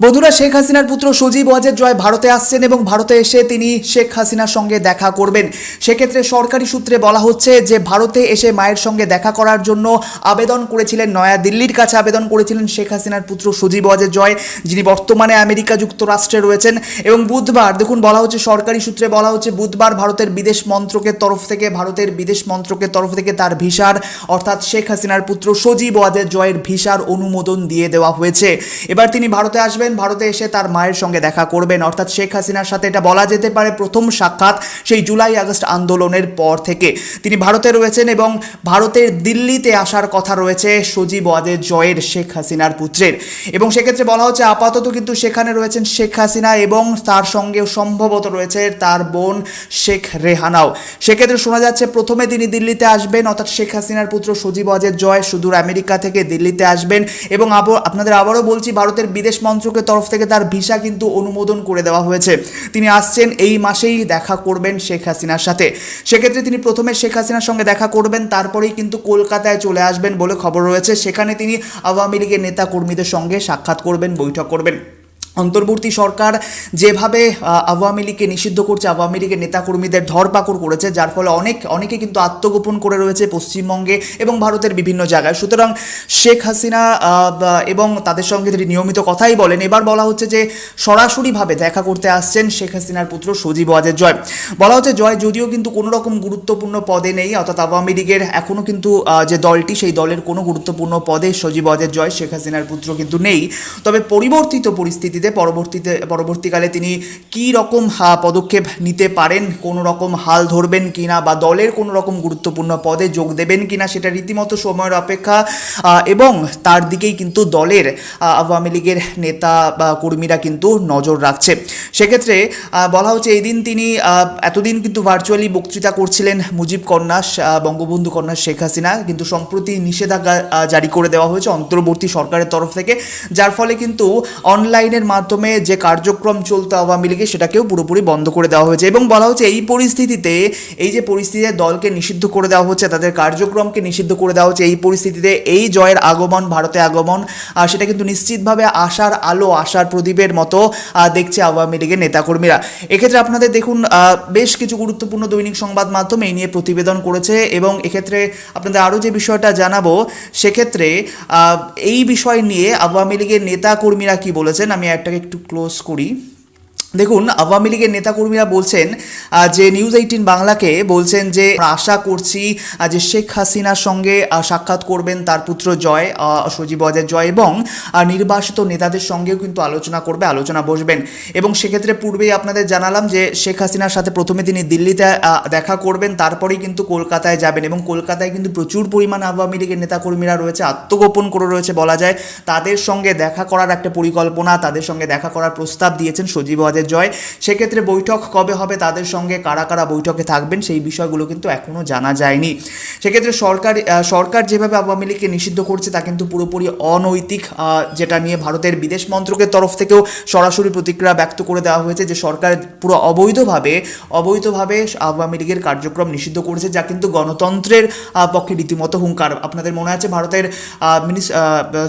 বন্ধুরা শেখ হাসিনার পুত্র সজীব ওয়াজেদ জয় ভারতে আসছেন এবং ভারতে এসে তিনি শেখ হাসিনার সঙ্গে দেখা করবেন। সেক্ষেত্রে সরকারি সূত্রে বলা হচ্ছে যে, ভারতে এসে মায়ের সঙ্গে দেখা করার জন্য আবেদন করেছিলেন নয়া দিল্লির কাছে আবেদন করেছিলেন শেখ হাসিনার পুত্র সজীব ওয়াজেদ জয়, যিনি বর্তমানে আমেরিকা যুক্তরাষ্ট্রে রয়েছেন। এবং বুধবার, দেখুন, বলা হচ্ছে, সরকারি সূত্রে বলা হচ্ছে, বুধবার ভারতের বিদেশ মন্ত্রকের তরফ থেকে, ভারতের বিদেশ মন্ত্রকের তরফ থেকে তার ভিসার, অর্থাৎ শেখ হাসিনার পুত্র সজীব ওয়াজেদ জয়ের ভিসার অনুমোদন দিয়ে দেওয়া হয়েছে। এবার তিনি ভারতে আসবেন। ভারতে এসে তার মায়ের সঙ্গে দেখা করবেন। অর্থাৎ শেখ হাসিনার সাথে এটা বলা যেতে পারে প্রথম সাক্ষাৎ সেই জুলাই আগস্ট আন্দোলনের পর থেকে। তিনি ভারতে রয়েছেন এবং ভারতের দিল্লিতে আসার কথা রয়েছে সজীব ওয়াজেদ জয়ের শেখ হাসিনার পুত্রের। এবং সেক্ষেত্রে বলা হচ্ছে, আপাতত কিন্তু সেখানে রয়েছেন শেখ হাসিনা এবং তার সঙ্গেও সম্ভবত রয়েছে তার বোন শেখ রেহানাও। সেক্ষেত্রে শোনা যাচ্ছে, প্রথমে তিনি দিল্লিতে আসবেন, অর্থাৎ শেখ হাসিনার পুত্র সজীব ওয়াজেদ জয় সুদূর আমেরিকা থেকে দিল্লিতে আসবেন। এবং আপনাদের আবারও বলছি, ভারতের বিদেশ মন্ত্রকের তরফ থেকে তার ভিসা কিন্তু অনুমোদন করে দেওয়া হয়েছে। তিনি আসছেন এই মাসেই দেখা করবেন শেখ হাসিনার সাথে। সেক্ষেত্রে তিনি প্রথমে শেখ হাসিনার সঙ্গে দেখা করবেন, তারপরেই কিন্তু কলকাতায় চলে আসবেন বলে খবর রয়েছে। সেখানে তিনি আওয়ামী লীগের নেতা কর্মীদের সঙ্গে সাক্ষাৎ করবেন, বৈঠক করবেন। অন্তর্বর্তী সরকার যেভাবে আওয়ামী লীগকে নিষিদ্ধ করছে, আওয়ামী লীগের নেতাকর্মীদের ধরপাকড় করেছে, যার ফলে অনেক, অনেকে কিন্তু আত্মগোপন করে রয়েছে পশ্চিমবঙ্গে এবং ভারতের বিভিন্ন জায়গায়। সুতরাং শেখ হাসিনা এবং তাদের সঙ্গে তিনি নিয়মিত কথাই বলেন। এবার বলা হচ্ছে যে সরাসরিভাবে দেখা করতে আসছেন শেখ হাসিনার পুত্র সজীব ওয়াজেদ জয়। বলা হচ্ছে জয় যদিও কিন্তু কোনো রকম গুরুত্বপূর্ণ পদে নেই, অর্থাৎ আওয়ামী লীগের এখনও কিন্তু যে দলটি, সেই দলের কোনো গুরুত্বপূর্ণ পদে সজীব ওয়াজেদ জয়, শেখ হাসিনার পুত্র কিন্তু নেই। তবে পরিবর্তিত পরিস্থিতিতে পরবর্তীতে পরবর্তীকালে তিনি কি রকম পদক্ষেপ নিতে পারেন, কোনো রকম হাল ধরবেন কিনা বা দলের কোনো রকম গুরুত্বপূর্ণ পদে যোগ দেবেন কিনা সেটা রীতিমতো সময়ের অপেক্ষা এবং তার দিকেই কিন্তু দলের আওয়ামী লীগের নেতা বা কর্মীরা কিন্তু নজর রাখছে। সেক্ষেত্রে বলা হচ্ছে এই দিন তিনি এতদিন কিন্তু ভার্চুয়ালি বক্তৃতা করছিলেন মুজিব কন্যা বঙ্গবন্ধু কন্যা শেখ হাসিনা, কিন্তু সম্প্রতি নিষেধাজ্ঞা জারি করে দেওয়া হয়েছে অন্তর্বর্তী সরকারের তরফ থেকে, যার ফলে কিন্তু অনলাইনের মাধ্যমে যে কার্যক্রম চলতো আওয়ামী লীগে সেটাকেও পুরোপুরি বন্ধ করে দেওয়া হয়েছে এবং বলা হচ্ছে এই পরিস্থিতিতে, এই যে পরিস্থিতিতে দলকে নিষিদ্ধ করে দেওয়া হচ্ছে, তাদের কার্যক্রমকে নিষিদ্ধ করে দেওয়া হচ্ছে, এই পরিস্থিতিতে এই জয়ের আগমন, ভারতে আগমন সেটা কিন্তু নিশ্চিতভাবে আশার আলো, আশার প্রদীপের মতো দেখছে আওয়ামী লীগের নেতাকর্মীরা। এক্ষেত্রে আপনাদের দেখুন বেশ কিছু গুরুত্বপূর্ণ দৈনিক সংবাদ মাধ্যম এই নিয়ে প্রতিবেদন করেছে এবং এক্ষেত্রে আপনাদের আরও যে বিষয়টা জানাব, সেক্ষেত্রে এই বিষয় নিয়ে আওয়ামী লীগের নেতাকর্মীরা কি বলেছেন, আমি একটাকে একটু ক্লোজ করি। দেখুন, আওয়ামী লীগের নেতাকর্মীরা বলছেন যে নিউজ এইটিন বাংলাকে বলছেন যে আশা করছি যে শেখ হাসিনার সঙ্গে সাক্ষাৎ করবেন তার পুত্র জয় সজীব অজয় জয় এবং নির্বাসিত নেতাদের সঙ্গেও কিন্তু আলোচনা করবে, আলোচনা বসবেন। এবং সেক্ষেত্রে পূর্বেই আপনাদের জানালাম যে, শেখ হাসিনার সাথে প্রথমে তিনি দিল্লিতে দেখা করবেন, তারপরেই কিন্তু কলকাতায় যাবেন এবং কলকাতায় কিন্তু প্রচুর পরিমাণ আওয়ামী লীগের নেতাকর্মীরা রয়েছে, আত্মগোপন করে রয়েছে বলা যায়। তাদের সঙ্গে দেখা করার একটা পরিকল্পনা, তাদের সঙ্গে দেখা করার প্রস্তাব দিয়েছেন সজীব ওয়াজেদ জয়। সেক্ষেত্রে বৈঠক কবে হবে তাদের সঙ্গে কারা কারা বৈঠকে থাকবেন সেই বিষয়গুলো কিন্তু এখনও জানা যায়নি। সেক্ষেত্রে সরকার সরকার যেভাবে আওয়ামী লীগকে নিষিদ্ধ করছে তা কিন্তু পুরোপুরি অনৈতিক যেটা নিয়ে ভারতের বিদেশ মন্ত্রকের তরফ থেকেও সরাসরি প্রতিক্রিয়া ব্যক্ত করে দেওয়া হয়েছে যে সরকার পুরো অবৈধভাবে অবৈধভাবে আওয়ামী লীগের কার্যক্রম নিষিদ্ধ করেছে যা কিন্তু গণতন্ত্রের পক্ষে রীতিমতো হুঙ্কার। আপনাদের মনে আছে ভারতের মিনিস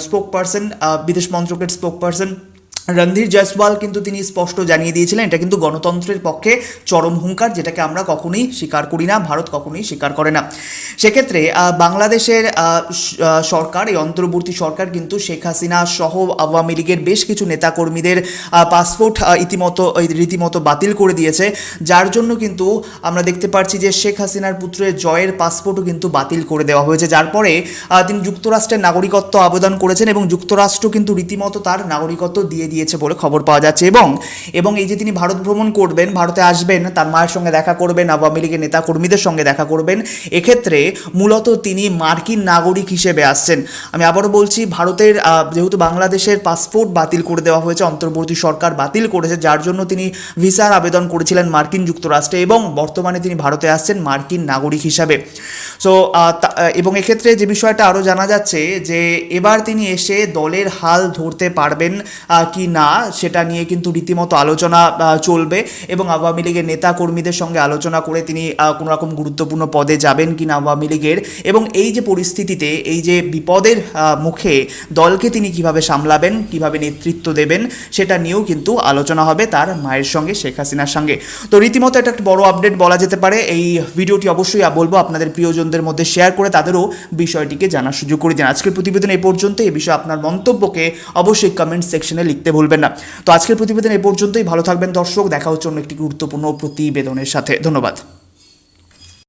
স্পোক পার্সন বিদেশ মন্ত্রকের স্পোক পার্সন রণধীর জয়সওয়াল কিন্তু তিনি স্পষ্ট জানিয়ে দিয়েছিলেন, এটা কিন্তু গণতন্ত্রের পক্ষে চরম হুঙ্কার, যেটাকে আমরা কখনোই স্বীকার করি না, ভারত কখনোই স্বীকার করে না। সেক্ষেত্রে বাংলাদেশের সরকার, এই অন্তর্বর্তী সরকার কিন্তু শেখ হাসিনা সহ আওয়ামী লীগের বেশ কিছু নেতাকর্মীদের পাসপোর্ট ইতিমতো রীতিমতো বাতিল করে দিয়েছে, যার জন্য কিন্তু আমরা দেখতে পাচ্ছি যে শেখ হাসিনার পুত্রের জয়ের পাসপোর্টও কিন্তু বাতিল করে দেওয়া হয়েছে। যার পরে তিনি যুক্তরাষ্ট্রের নাগরিকত্ব আবেদন করেছেন এবং যুক্তরাষ্ট্র কিন্তু রীতিমতো তার নাগরিকত্ব দিয়ে দিয়েছে বলে খবর পাওয়া যাচ্ছে। এবং এবং এই যে তিনি ভারত ভ্রমণ করবেন, ভারতে আসবেন, তার মায়ের সঙ্গে দেখা করবেন, আওয়ামী লীগের নেতা কর্মীদের সঙ্গে দেখা করবেন, এক্ষেত্রে মূলত তিনি মার্কিন নাগরিক হিসেবে আসছেন। আমি আবারও বলছি, ভারতের যেহেতু বাংলাদেশের পাসপোর্ট বাতিল করে দেওয়া হয়েছে, অন্তর্বর্তী সরকার বাতিল করেছে, যার জন্য তিনি ভিসার আবেদন করেছিলেন মার্কিন যুক্তরাষ্ট্রে এবং বর্তমানে তিনি ভারতে আসছেন মার্কিন নাগরিক হিসাবে। সো এবং এক্ষেত্রে যে বিষয়টা আরও জানা যাচ্ছে, যে এবার তিনি এসে দলের হাল ধরতে পারবেন কি না, সেটা নিয়ে কিন্তু রীতিমতো আলোচনা চলবে এবং আওয়ামী লীগের নেতা কর্মীদের সঙ্গে আলোচনা করে তিনি কোনো রকম গুরুত্বপূর্ণ পদে যাবেন কিনা আওয়ামী লীগের এবং এই যে পরিস্থিতিতে, এই যে বিপদের মুখে দলকে তিনি কীভাবে সামলাবেন, কীভাবে নেতৃত্ব দেবেন, সেটা নিয়েও কিন্তু আলোচনা হবে তার মায়ের সঙ্গে, শেখ হাসিনার সঙ্গে। তো রীতিমতো এটা একটা বড় আপডেট বলা যেতে পারে। এই ভিডিওটি অবশ্যই বলব আপনাদের প্রিয়জনদের মধ্যে শেয়ার করে তাদেরও বিষয়টিকে জানার সুযোগ করে দিন। আজকের প্রতিবেদন এই পর্যন্ত এই বিষয়ে আপনার মন্তব্যকে অবশ্যই কমেন্ট সেকশনে লিখতে ভুলবেন না। তো আজকের প্রতিবেদন এ পর্যন্তই। ভালো থাকবেন দর্শক। দেখা হচ্ছে অন্য একটি গুরুত্বপূর্ণ প্রতিবেদনের সাথে। ধন্যবাদ।